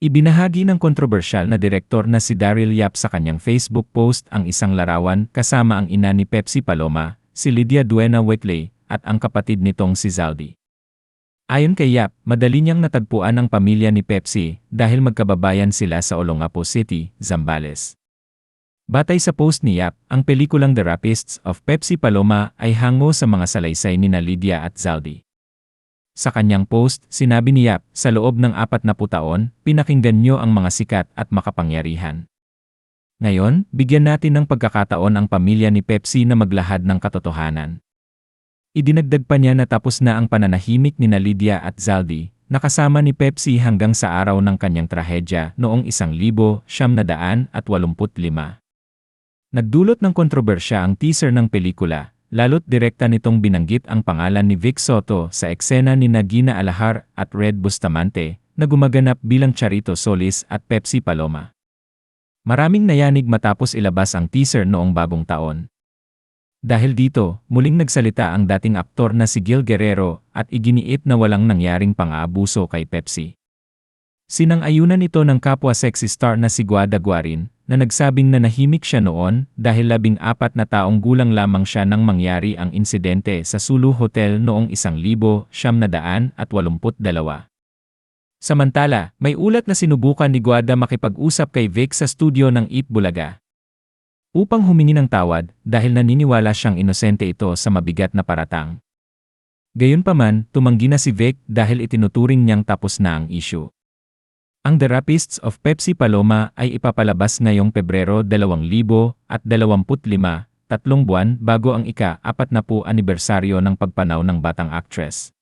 Ibinahagi ng kontrobersyal na direktor na si Daryl Yap sa kanyang Facebook post ang isang larawan kasama ang ina ni Pepsi Paloma, si Lydia Duena Wetley, at ang kapatid nitong si Zaldi. Ayon kay Yap, madali niyang natagpuan ang pamilya ni Pepsi dahil magkababayan sila sa Olongapo City, Zambales. Batay sa post ni Yap, ang pelikulang The Rapists of Pepsi Paloma ay hango sa mga salaysay ni na Lydia at Zaldi. Sa kanyang post, sinabi ni Yap, sa loob ng apat na taon, pinakinggan niyo ang mga sikat at makapangyarihan. Ngayon, bigyan natin ng pagkakataon ang pamilya ni Pepsi na maglahad ng katotohanan. Idinagdag pa niya na tapos na ang pananahimik ni Lydia at Zaldi, nakasama ni Pepsi hanggang sa araw ng kanyang trahedya noong 1985. Nagdulot ng kontrobersya ang teaser ng pelikula, lalo't direkta nitong binanggit ang pangalan ni Vic Soto sa eksena ni Nagina Alahar at Red Bustamante, na gumaganap bilang Charito Solis at Pepsi Paloma. Maraming nayanig matapos ilabas ang teaser noong bagong taon. Dahil dito, muling nagsalita ang dating aktor na si Gil Guerrero at iginiit na walang nangyaring pang-aabuso kay Pepsi. Sinang-ayunan ito ng kapwa sexy star na si Guada Guarin, na nagsabing na nahimik siya noon dahil labing apat na taong gulang lamang siya nang mangyari ang insidente sa Sulu Hotel noong 1982. Samantala, may ulat na sinubukan ni Guada makipag-usap kay Vic sa studio ng Eat Bulaga. Upang humingi ng tawad dahil naniniwala siyang inosente ito sa mabigat na paratang. Gayunpaman, tumanggi na si Vic dahil itinuturing niyang tapos na ang issue. Ang The Rapists of Pepsi Paloma ay ipapalabas ngayong Pebrero 2025, tatlong buwan bago ang ika-apat na po anibersaryo ng pagpanaw ng batang actress.